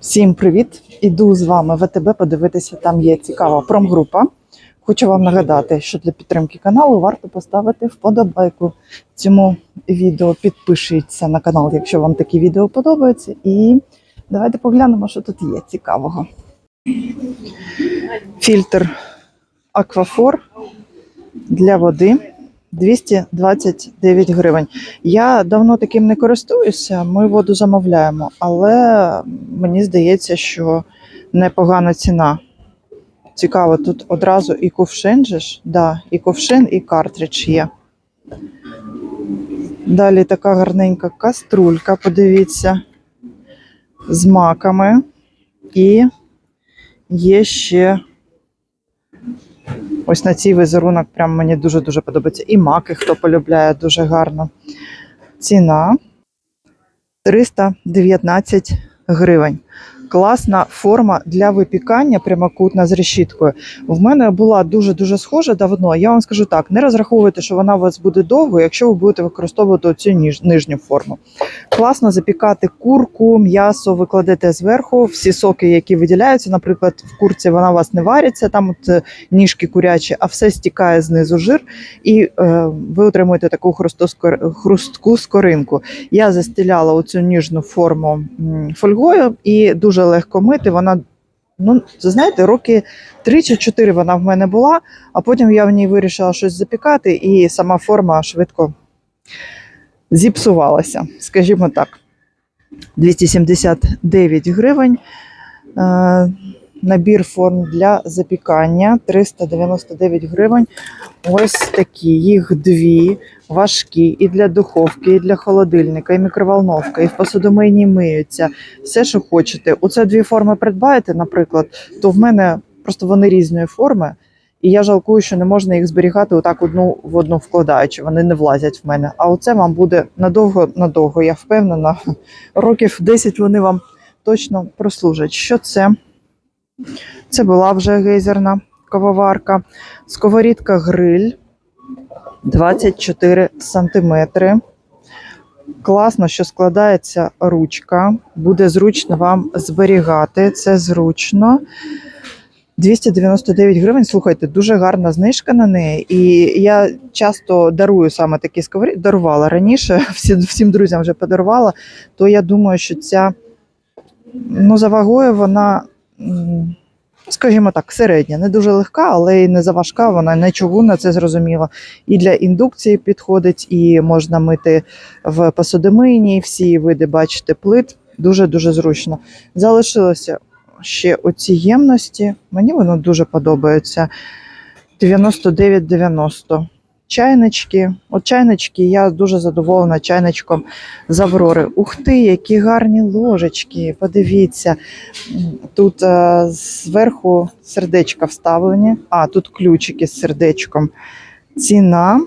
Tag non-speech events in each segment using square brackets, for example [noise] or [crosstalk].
Всім привіт! Іду з вами в АТБ подивитися, там є цікава промгрупа. Хочу вам нагадати, що для підтримки каналу варто поставити вподобайку цьому відео. Підпишіться на канал, якщо вам такі відео подобаються. І давайте поглянемо, що тут є цікавого. Фільтр Аквафор для води 229 гривень. Я давно таким не користуюся, ми воду замовляємо, але мені здається, що непогана ціна. Цікаво, тут одразу і кувшин же ж, да, і кувшин, і картридж є. Далі така гарненька каструлька, подивіться, з маками. І є ще ось на цей візерунок, прям мені дуже-дуже подобається. І маки, хто полюбляє, дуже гарно. Ціна 319 гривень. Класна форма для випікання, прямокутна з решіткою. В мене була дуже-дуже схожа давно. Я вам скажу так: не розраховуйте, що вона у вас буде довго, якщо ви будете використовувати цю нижню форму. Класно запікати курку, м'ясо, ви кладете зверху, всі соки, які виділяються. Наприклад, в курці вона у вас не вариться, там от е, ніжки курячі, а все стікає знизу жир, і е, ви отримуєте таку хрустку скоринку. Я застеляла оцю ніжну форму фольгою і дуже легко мити. Вона, ну, знаєте, роки 3 чи 4 вона в мене була, а потім я в ній вирішила щось запікати, і сама форма швидко зіпсувалася, скажімо так. 279 гривень. Е, Набір форм для запікання 399 гривень. Ось такі. Їх дві важкі і для духовки, і для холодильника, і мікроволновка, і в посудомийній миються. Все, що хочете. Оце дві форми придбаєте, наприклад, то в мене просто вони різної форми. І я жалкую, що не можна їх зберігати отак одну в одну вкладаючи. Вони не влазять в мене. А оце вам буде надовго-надовго. Я впевнена. [laughs] Років 10 вони вам точно прослужать. Що це? Це була вже гейзерна кавоварка. Сковорідка гриль 24 сантиметри. Класно, що складається ручка. Буде зручно вам зберігати. Це зручно. 299 гривень. Слухайте, дуже гарна знижка на неї. І я часто дарую саме такі сковорідки. Дарувала раніше, [laughs] всі, всім друзям вже подарувала. То я думаю, що ця ну, за вагою вона, скажімо так, середня. Не дуже легка, але й не заважка, вона не чугунна, це зрозуміло. І для індукції підходить, і можна мити в посудомийні. Всі види, бачите, плит. Дуже-дуже зручно. Залишилося ще оці ємності. Мені воно дуже подобається. 99,90. Чайнички. От чайнички, я дуже задоволена чайничком з Аврори. Ух ти, які гарні ложечки. Подивіться. Тут е, зверху сердечка вставлені. А, тут ключики з сердечком. Ціна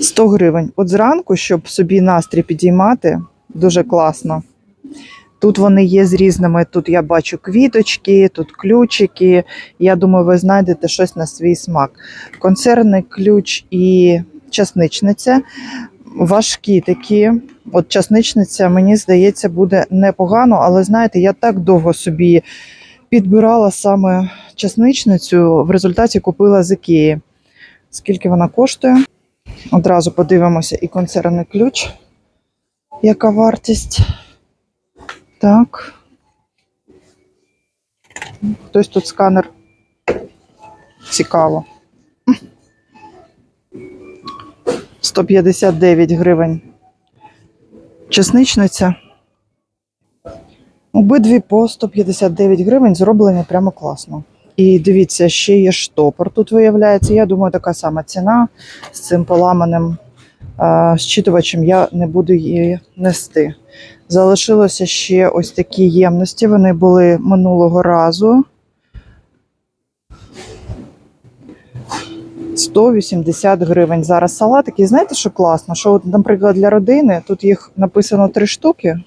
100 гривень. От зранку, щоб собі настрій підіймати, дуже класно. Тут вони є з різними. Тут я бачу квіточки, тут ключики. Я думаю, ви знайдете щось на свій смак. Концерний ключ і часничниця. Важкі такі. От часничниця, мені здається, буде непогано, але знаєте, я так довго собі підбирала саме часничницю, в результаті купила з Ікеї. Скільки вона коштує? Одразу подивимося і концерний ключ. Яка вартість? Так. Хтось тут сканер. Цікаво. 159 гривень. Чесничниця. Обидві по 159 гривень зроблені прямо класно. І дивіться, ще є штопор. Тут виявляється, я думаю, така сама ціна з цим поламаним зчитувачем я не буду її нести. Залишилося ще ось такі ємності. Вони були минулого разу. 180 гривень. Зараз салатики. Знаєте, що класно? Що, от, наприклад, для родини тут їх написано три штуки.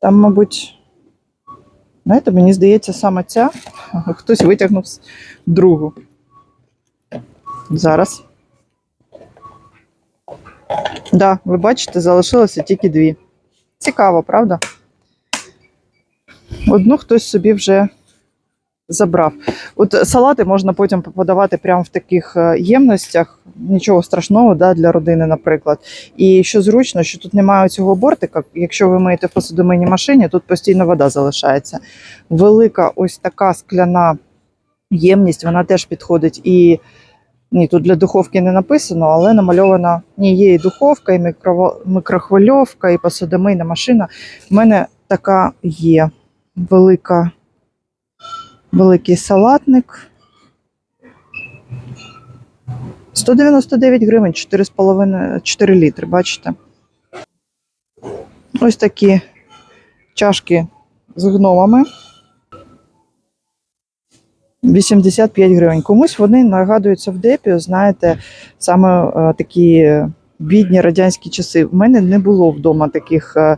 Там, мабуть, знаєте, мені здається, саме ця. Хтось витягнув другу. Зараз. Да, ви бачите, залишилося тільки дві. Цікаво, правда? Одну хтось собі вже забрав. От салати можна потім подавати прямо в таких е, ємностях, нічого страшного да, для родини, наприклад. І що зручно, що тут немає цього бортика. Якщо ви миєте в посудомийній машині, тут постійно вода залишається. Велика ось така скляна ємність, вона теж підходить і. Ні, тут для духовки не написано, але намальована ні, є і духовка, і мікрово- мікрохвильовка, і посудомийна машина. У мене така є велика, великий салатник. 199 гривень, 4,5 4 літри, бачите? Ось такі чашки з гномами. 85 гривень. Комусь вони нагадуються в депі, знаєте, саме е, такі бідні радянські часи. В мене не було вдома таких е,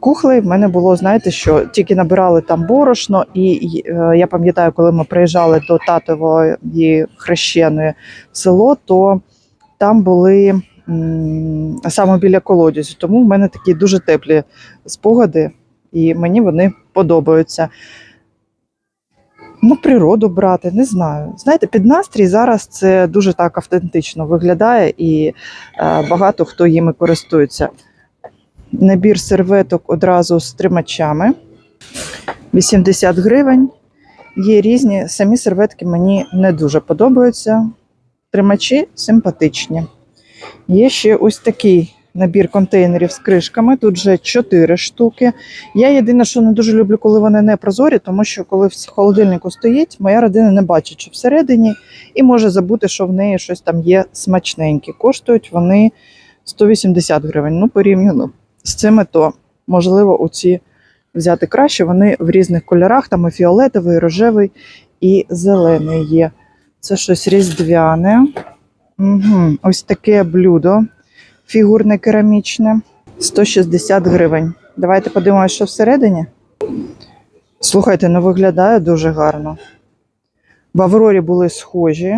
кухлей. В мене було, знаєте, що тільки набирали там борошно, і, е, я пам'ятаю, коли ми приїжджали до татової хрещеної село, то там були саме біля колодязю. Тому в мене такі дуже теплі спогади, і мені вони подобаються. Ну, природу брати, не знаю. Знаєте, під настрій зараз це дуже так автентично виглядає, і е, багато хто їми користується. Набір серветок одразу з тримачами 80 гривень. Є різні. Самі серветки мені не дуже подобаються. Тримачі симпатичні. Є ще ось такий набір контейнерів з кришками. Тут вже 4 штуки. Я єдине, що не дуже люблю, коли вони не прозорі, тому що коли в холодильнику стоїть, моя родина не бачить, що всередині, і може забути, що в неї щось там є смачненьке. Коштують вони 180 гривень. Ну, порівняно з цими, то можливо оці взяти краще. Вони в різних кольорах, там і фіолетовий, і рожевий, і зелений є. Це щось різдвяне. Угу. Ось таке блюдо фігурне керамічне. 160 гривень. Давайте подивимося, що всередині. Слухайте, ну виглядає дуже гарно. В Аврорі були схожі,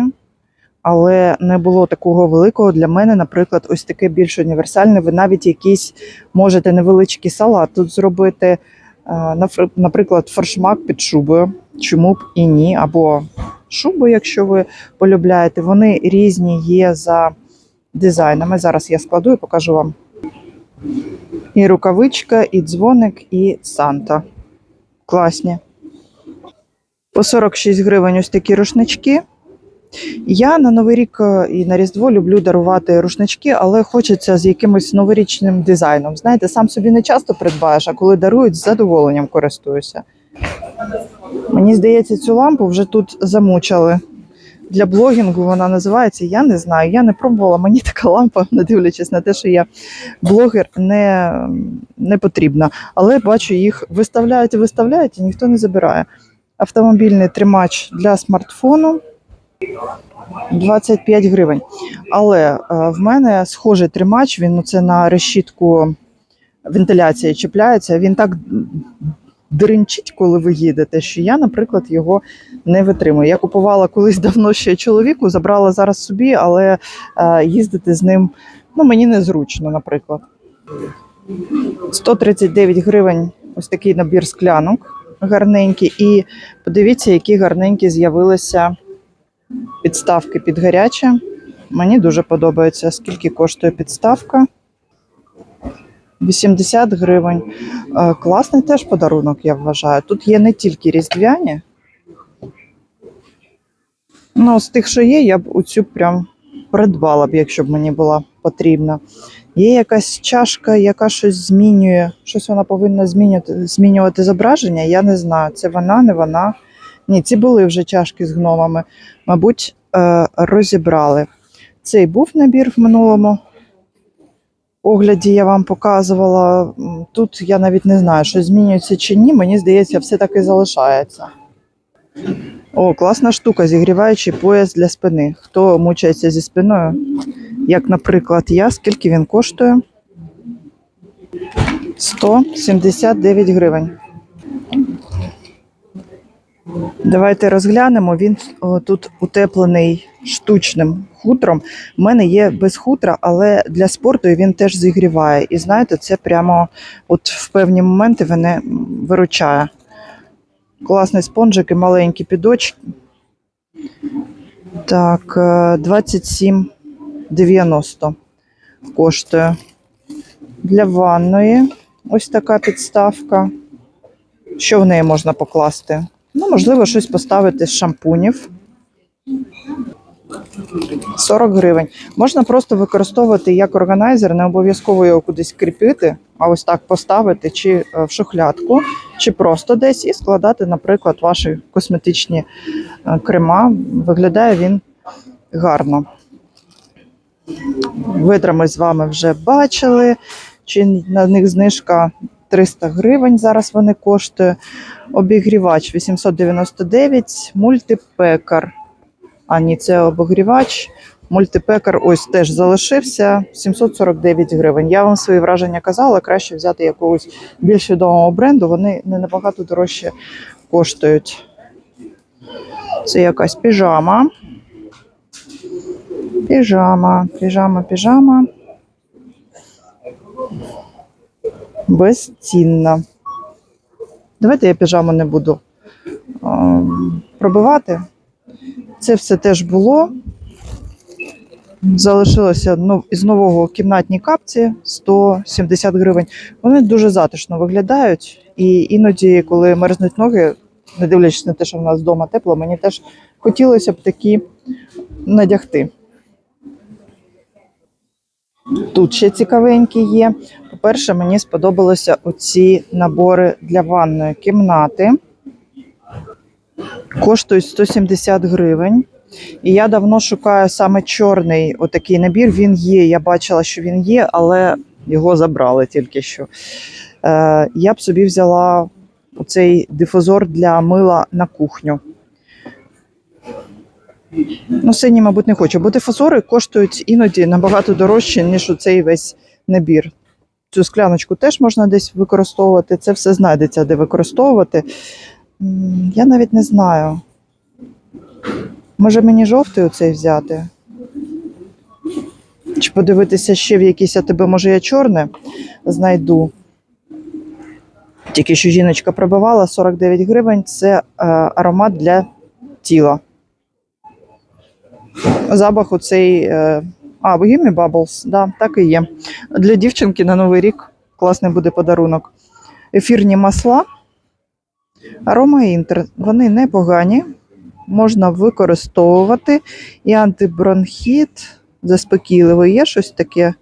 але не було такого великого. Для мене, наприклад, ось таке більш універсальне. Ви навіть якийсь можете невеличкий салат тут зробити. Е, Наприклад, форшмак під шубою. Чому б і ні? Або шубу, якщо ви полюбляєте. Вони різні є за дизайнами. Зараз я складу і покажу вам. І рукавичка, і дзвоник, і Санта. Класні. По 46 гривень ось такі рушнички. Я на Новий рік е, і на Різдво люблю дарувати рушнички, але хочеться з якимось новорічним дизайном. Знаєте, сам собі не часто придбаєш, а коли дарують, з задоволенням користуюся. Мені здається, цю лампу вже тут замучили. Для блогінгу вона називається. Я не знаю, я не пробувала. Мені така лампа, не дивлячись на те, що я блогер, не, не потрібна. Але бачу, їх виставляють і виставляють, і ніхто не забирає. Автомобільний тримач для смартфону 25 гривень. Але е, в мене схожий тримач, він це на решітку вентиляції чіпляється. Він так дринчить, коли ви їдете, що я, наприклад, його не витримую. Я купувала колись давно ще чоловіку, забрала зараз собі, але е, їздити з ним ну, мені незручно, наприклад. 139 гривень ось такий набір склянок гарненький. І подивіться, які гарненькі з'явилися підставки під гаряче. Мені дуже подобається, скільки коштує підставка. 80 гривень. Е, Класний теж подарунок, я вважаю. Тут є не тільки різдвяні. Ну, з тих, що є, я б оцю прям придбала б, якщо б мені була потрібна. Є якась чашка, яка щось змінює. Щось вона повинна змінювати, змінювати зображення. Я не знаю, це вона, не вона. Ні, ці були вже чашки з гномами. Мабуть, е, розібрали. Цей був набір в минулому огляді я вам показувала. Тут я навіть не знаю, що змінюється чи ні. Мені здається, все таки залишається. О, класна штука, зігріваючий пояс для спини. Хто мучається зі спиною, як, наприклад, я, скільки він коштує? 179 гривень. Давайте розглянемо. Він о, тут утеплений штучним хутром. У мене є без хутра, але для спорту він теж зігріває. І знаєте, це прямо от в певні моменти мене виручає. Класний спонжик і маленькі підочки. Так, е, 27,90 коштує. Для ванної ось така підставка. Що в неї можна покласти? Ну, можливо, щось поставити з шампунів. 40 гривень. Можна просто використовувати як органайзер, не обов'язково його кудись кріпити, ось так поставити чи е, в шухлядку, чи просто десь і складати, наприклад, ваші косметичні е, крема. Виглядає він гарно. Видра ми з вами вже бачили. Чи на них знижка 300 гривень зараз вони коштує. Обігрівач 899, мультипекар. А ні, це обігрівач. Мультипекар ось теж залишився 749 гривень. Я вам свої враження казала, краще взяти якогось більш відомого бренду, вони не набагато дорожче коштують. Це якась піжама. Піжама, піжама, піжама. Безцінна. Давайте я піжаму не буду ем, пробивати. Це все теж було. Залишилося ну, із нового кімнатні капці 170 гривень. Вони дуже затишно виглядають. І іноді, коли мерзнуть ноги, не дивлячись на те, що в нас вдома тепло, мені теж хотілося б такі надягти. Тут ще цікавенькі є. По-перше, мені сподобалися оці набори для ванної кімнати. Коштують 170 гривень. І я давно шукаю саме чорний отакий набір. Він є. Я бачила, що він є, але його забрали тільки що. Е, я б собі взяла оцей дифузор для мила на кухню. Ну, синій, мабуть, не хочу, бо дифузори коштують іноді набагато дорожче, ніж оцей весь набір. Цю скляночку теж можна десь використовувати. Це все знайдеться, де використовувати. Я навіть не знаю. Може мені жовтий оцей взяти? Чи подивитися ще в якийсь, а тебе, може, я чорне знайду. Тільки що жіночка пробивала 49 гривень. Це е, аромат для тіла. Запах оцей. Е, а, Bohemian Bubbles, да, так і є. Для дівчинки на Новий рік класний буде подарунок. Ефірні масла. Арома Інтер. Вони непогані, можна використовувати. І антибронхіт, заспокійливий. Є щось таке.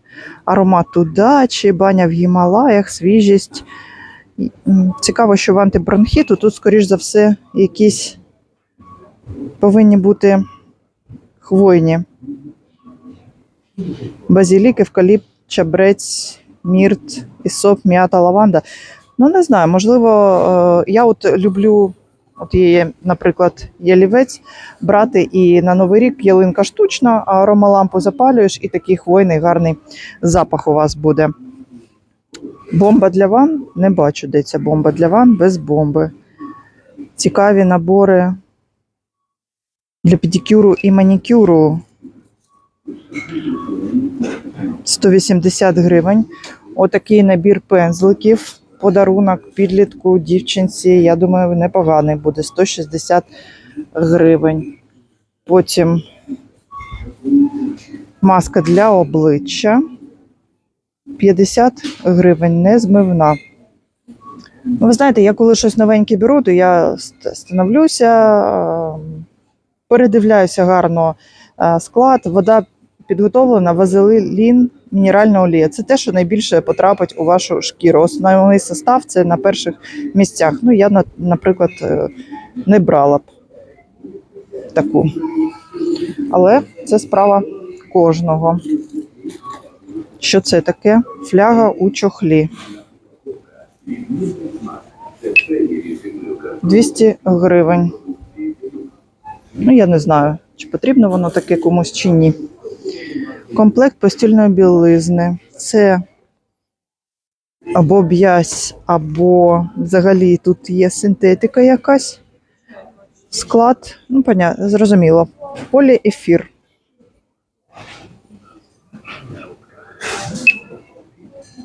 Аромат удачі, баня в Гімалаях, свіжість. Цікаво, що в антибронхіту тут, скоріш за все, якісь повинні бути хвойні. Базілік, евкаліпт, чабрець, мірт, ісоп, м'ята, лаванда. Ну, не знаю, можливо, е, я от люблю, от є, наприклад, ялівець, брати і на Новий рік ялинка штучна, а аромалампу запалюєш, і такий хвойний гарний запах у вас буде. Бомба для ван. Не бачу, де ця бомба для ван без бомби. Цікаві набори для педикюру і манікюру. 180 гривень. Отакий набір пензликів. Подарунок підлітку, дівчинці. Я думаю, непоганий буде 160 гривень. Потім маска для обличчя 50 гривень, незмивна. Ну, ви знаєте, я коли щось новеньке беру, то я становлюся, передивляюся гарно е, склад. Вода підготовлена, вазелін, мінеральна олія. Це те, що найбільше потрапить у вашу шкіру. Основний состав це на перших місцях. Ну, я, наприклад, е, не брала б таку. Але це справа кожного. Що це таке? Фляга у чохлі. 200 гривень. Ну, я не знаю, чи потрібно воно таке комусь чи ні. Комплект постільної білизни. Це або б'язь, або взагалі тут є синтетика якась. Склад, ну, понятно, зрозуміло. Поліефір.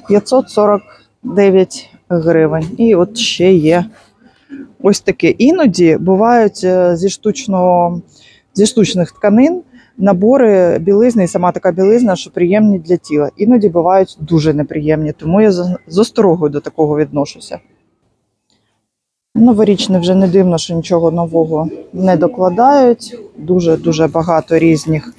П'ятсот сорок дев'ять гривень. І от ще є ось таке. Іноді бувають е, зі штучного зі штучних тканин набори білизни, і сама така білизна, що приємні для тіла. Іноді бувають дуже неприємні, тому я з осторогою до такого відношуся. Новорічне вже не дивно, що нічого нового не докладають. Дуже дуже багато різних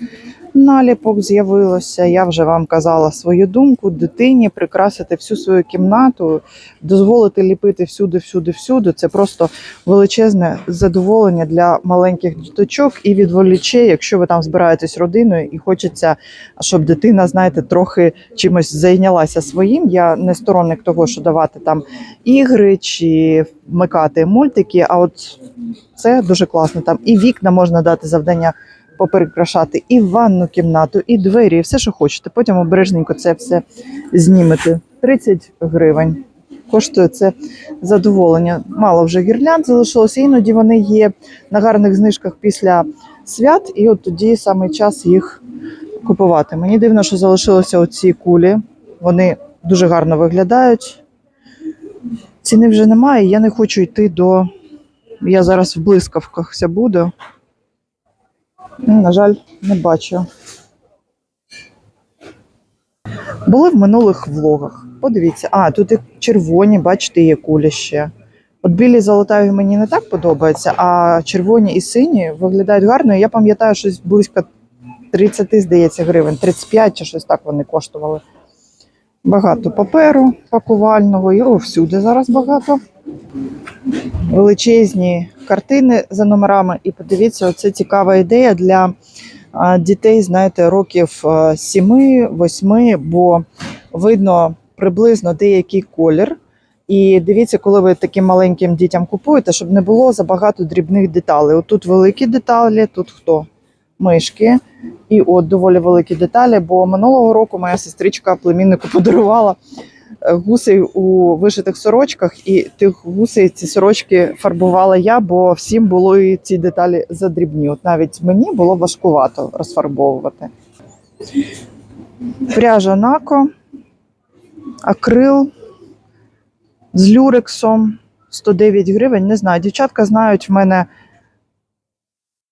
наліпок з'явилося. Я вже вам казала свою думку. Дитині прикрасити всю свою кімнату, дозволити ліпити всюди, всюди, всюди. Це просто величезне задоволення для маленьких діточок і відволіче, якщо ви там збираєтесь родиною і хочеться, щоб дитина, знаєте, трохи чимось зайнялася своїм. Я не сторонник того, що давати там ігри чи вмикати мультики. А от це дуже класно. Там і вікна можна дати завдання поперекрашати, і ванну кімнату, і двері, і все, що хочете. Потім обережненько це все знімете. 30 гривень. Коштує це задоволення. Мало вже гірлянд залишилося. Іноді вони є на гарних знижках після свят, і от тоді саме час їх купувати. Мені дивно, що залишилися оці кулі. Вони дуже гарно виглядають. Ціни вже немає. Я не хочу йти до. Я зараз в блискавках буду. Ну, На жаль, не бачу. Були в минулих влогах. Подивіться, а тут і червоні, бачите, є кулі ще. От білі золотаві мені не так подобаються, а червоні і сині виглядають гарно. Я пам'ятаю, щось близько 30, здається, гривень, 35 чи щось так вони коштували. Багато паперу пакувального, його всюди зараз багато. Величезні картини за номерами. І подивіться, оце цікава ідея для дітей, знаєте, років 7-8, бо видно приблизно деякий колір. І дивіться, коли ви таким маленьким дітям купуєте, щоб не було забагато дрібних деталей. От тут великі деталі, тут хто? Мишки. І от доволі великі деталі, бо минулого року моя сестричка племіннику подарувала гусей у вишитих сорочках, і тих гусей ці сорочки фарбувала я, бо всім було і ці деталі задрібні. От навіть мені було важкувато розфарбовувати. Пряжа нако, акрил з люрексом 109 гривень. Не знаю, дівчатка знають в мене.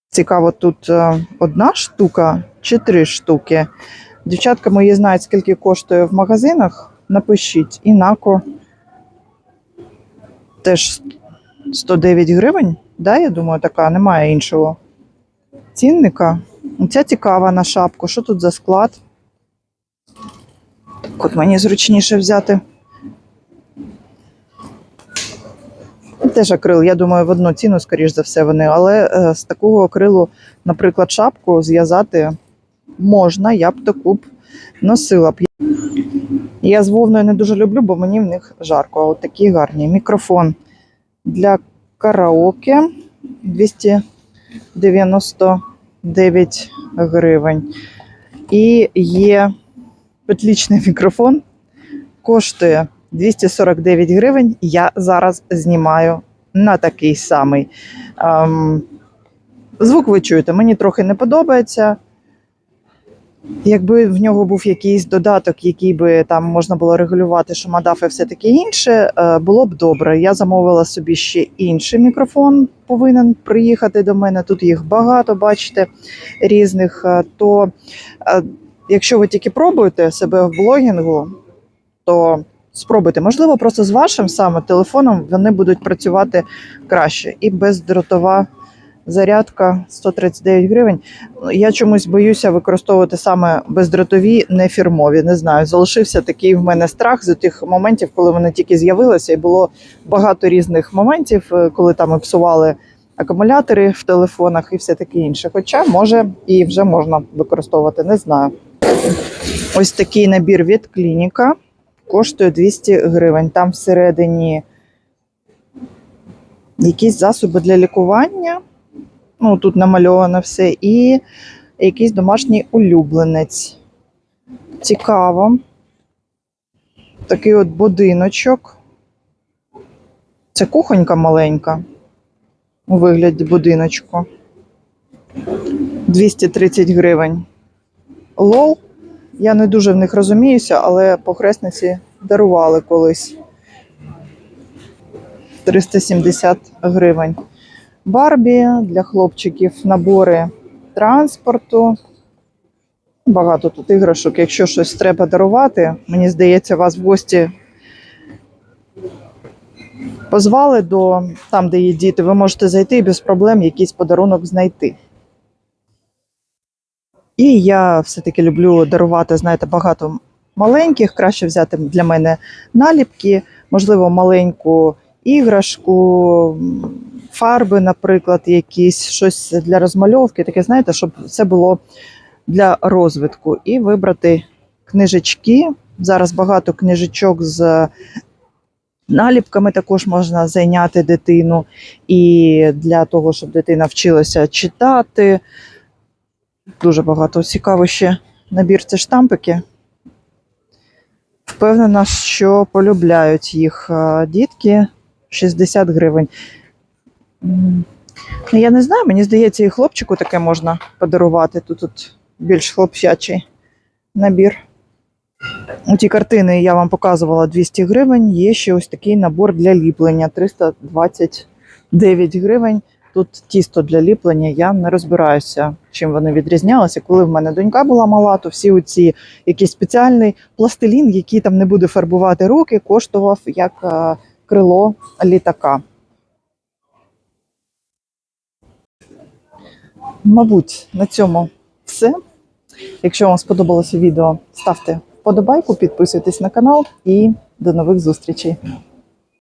Цікаво, тут е, одна штука чи три штуки. Дівчатка мої знають, скільки коштує в магазинах. Напишіть. Інако теж 109 гривень. Да, я думаю, така, немає іншого цінника. Ця цікава на шапку. Що тут за склад? Так от мені зручніше взяти. Теж акрил, я думаю, в одну ціну, скоріш за все, вони, але е, з такого акрилу, наприклад, шапку зв'язати можна, я б таку б носила б. Я з вовною не дуже люблю, бо мені в них жарко. А от такі гарні. Мікрофон для караоке 299 гривень. І є петлічний мікрофон, коштує 249 гривень. Я зараз знімаю на такий самий. Ем, звук ви чуєте, мені трохи не подобається. Якби в нього був якийсь додаток, який би там можна було регулювати шумодав і все таке інше, е, було б добре. Я замовила собі ще інший мікрофон, повинен приїхати до мене. Тут їх багато, бачите, різних. Е, То е, якщо ви тільки пробуєте себе в блогінгу, то спробуйте. Можливо, просто з вашим саме телефоном вони будуть працювати краще. І бездротова зарядка 139 гривень. Я чомусь боюся використовувати саме бездротові, не фірмові. Не знаю, залишився такий в мене страх з тих моментів, коли вони тільки з'явилися, і було багато різних моментів, е, коли там псували акумулятори в телефонах і все таке інше. Хоча може і вже можна використовувати, не знаю. Ось такий набір від клініка коштує 200 гривень. Там всередині якісь засоби для лікування. Ну, тут намальовано все, і якийсь домашній улюбленець. Цікаво. Такий от будиночок. Це кухонька маленька. у вигляді будиночку. 230 гривень. Лол. Я не дуже в них розуміюся, але похресниці дарували колись. 370 гривень. Барбі для хлопчиків, набори транспорту. Багато тут іграшок. Якщо щось треба дарувати, мені здається, вас в гості позвали до там, де є діти, ви можете зайти і без проблем якийсь подарунок знайти. І я все-таки люблю дарувати, знаєте, багато маленьких. Краще взяти для мене наліпки, можливо, маленьку іграшку, фарби, наприклад, якісь, щось для розмальовки, таке, знаєте, щоб це було для розвитку. І вибрати книжечки. Зараз багато книжечок з наліпками також можна зайняти дитину. І для того, щоб дитина вчилася читати. Дуже багато. Цікаво ще набір це штампики. Впевнена, що полюбляють їх дітки 60 гривень. Ну, я не знаю, мені здається, і хлопчику таке можна подарувати. Тут, тут більш хлопчачий набір. У ті картини я вам показувала 200 гривень. Є ще ось такий набор для ліплення 329 гривень. Тут тісто для ліплення, я не розбираюся, чим вони відрізнялися. Коли в мене донька була мала, то всі оці якийсь спеціальний пластилін, який там не буде фарбувати руки, коштував як е, крило літака. Мабуть, на цьому все. Якщо вам сподобалося відео, ставте вподобайку, підписуйтесь на канал і до нових зустрічей.